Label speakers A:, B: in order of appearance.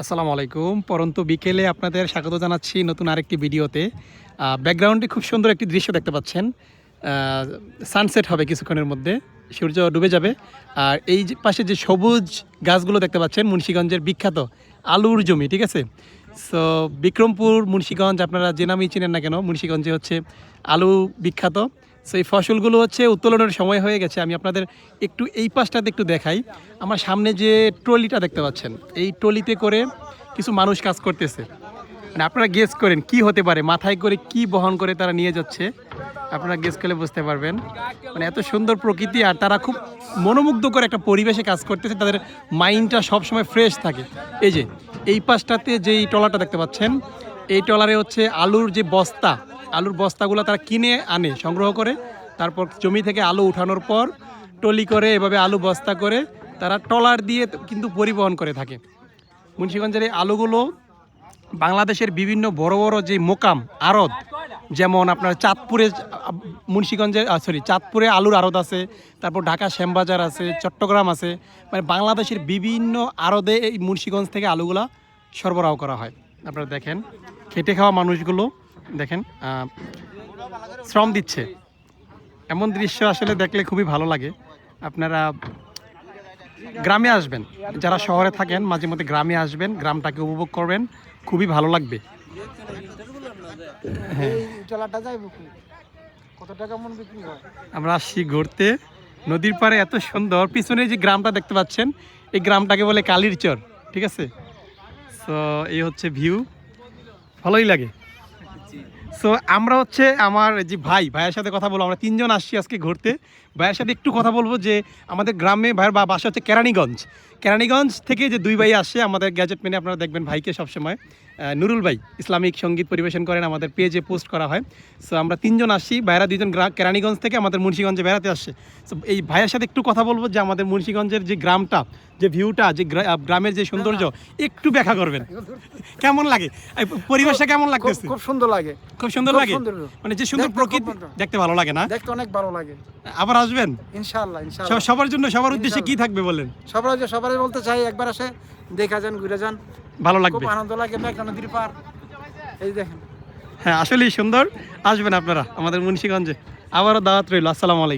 A: আসসালামু আলাইকুম। পরন্ত বিকেলে আপনাদের স্বাগত জানাচ্ছি নতুন আরেকটি ভিডিওতে। ব্যাকগ্রাউন্ডে খুব সুন্দর একটি দৃশ্য দেখতে পাচ্ছেন। সানসেট হবে কিছুক্ষণের মধ্যে। সূর্য ডুবে যাবে। আর এই পাশে যে সবুজ গাছগুলো দেখতে পাচ্ছেন, মুন্সীগঞ্জের বিখ্যাত আলুর জমি, ঠিক আছে? সো বিক্রমপুর, মুন্সীগঞ্জ, আপনারা যে নামেই চিনেন না কেন, মুন্সীগঞ্জে হচ্ছে আলু বিখ্যাত। সো এই ফসলগুলো হচ্ছে উত্তোলনের সময় হয়ে গেছে। আমি আপনাদের একটু এই পাশটাতে একটু দেখাই। আমার সামনে যে ট্রলিটা দেখতে পাচ্ছেন, এই ট্রলিতে করে কিছু মানুষ কাজ করতেছে। মানে আপনারা গেস করেন কি হতে পারে, মাথায় করে কি বহন করে তারা নিয়ে যাচ্ছে? আপনারা গেস করলে বুঝতে পারবেন। মানে এত সুন্দর প্রকৃতি আর তারা খুব মনোমুগ্ধ করে একটা পরিবেশে কাজ করতেছে, তাদের মাইন্ডটা সবসময় ফ্রেশ থাকে। এই যে, এই পাশটাতে যেই ট্রলারটা দেখতে পাচ্ছেন এই ট্রলারে হচ্ছে আলুর যে বস্তা, আলুর বস্তাগুলো তারা কিনে আনে, সংগ্রহ করে। তারপর জমি থেকে আলু উঠানোর পর টলি করে, এভাবে আলু বস্তা করে তারা ট্রলার দিয়ে কিন্তু পরিবহন করে থাকে। মুন্সিগঞ্জের এই আলুগুলো বাংলাদেশের বিভিন্ন বড় বড় যে মোকাম, আড়ত, যেমন আপনার চাঁদপুরে মুন্সিগঞ্জের সরি চাঁদপুরে আলুর আড়ত আছে, তারপর ঢাকা শ্যামবাজার আছে, চট্টগ্রাম আছে। মানে বাংলাদেশের বিভিন্ন আড়তে এই মুন্সিগঞ্জ থেকে আলুগুলা সরবরাহ করা হয়। আপনারা দেখেন, খেটে খাওয়া মানুষগুলো, দেখেন শ্রম দিচ্ছে। এমন দৃশ্য আসলে দেখলে খুবই ভালো লাগে। আপনারা গ্রামে আসবেন, যারা শহরে থাকেন, মাঝে মধ্যে গ্রামে আসবেন, গ্রামটাকে উপভোগ করবেন, খুবই ভালো লাগবে।
B: হয়।
A: আমরা আসছি ঘুরতে। নদীর পাড়ে এত সুন্দর, পিছনে যে গ্রামটা দেখতে পাচ্ছেন, এই গ্রামটাকে বলে কালির চর, ঠিক আছে? সো এই হচ্ছে ভিউ ভালোই লাগে। সো আমরা হচ্ছে আমার যে ভাই ভাইয়ের সাথে কথা বলব আমরা তিনজন আসছি আজকে ঘুরতে। ভাইয়ের সাথে একটু কথা বলব যে আমাদের গ্রামে ভাইয়ের বা- বাসা হচ্ছে কেরানীগঞ্জ। কেরানীগঞ্জ থেকে যে দুই ভাই আসছে আমাদের গ্যাজেট মেনে আপনারা দেখবেন ভাইকে সবসময় নুরুল ভাই ইসলামিক সংগীত পরিবেশন করেন আমাদের পেজে পোস্ট করা হয়। সো আমরা তিনজন আসছি ভাইরা দুইজন গ্রা- কেরানীগঞ্জ থেকে আমাদের মুন্সিগঞ্জে বেড়াতে আসছে সো এই ভাইয়ের সাথে একটু কথা বলব যে আমাদের মুন্সিগঞ্জের যে গ্রামটা যে ভিউটা যে গ্রামের যে সৌন্দর্য একটু ব্যাখ্যা করবেন। কেমন লাগে? পরিবেশটা কেমন লাগতেছে?
B: খুব সুন্দর লাগে।
A: খুব সুন্দর লাগে? মানে যে সুন্দর প্রকৃতি দেখতে ভালো লাগে না?
B: দেখতে অনেক ভালো লাগে।
A: আবার আসবেন?
B: ইনশাআল্লাহ
A: সব-
B: ইনশাআল্লাহ
A: সবার জন্য সবার উদ্দেশ্যে কি থাকবে বলেন?
B: সবার সবারই বলতে চাই একবার আসে দেখা যান ঘুরে যান।
A: ভালো লাগবে।
B: আনন্দ লাগে মেঘনা নদীর পার এই দেখেন।
A: হ্যাঁ আসলেই সুন্দর। আসবেন আপনারা আমাদের মুন্সিগঞ্জে। আবারও দাওয়াত রইল। আসসালামু আলাইকুম।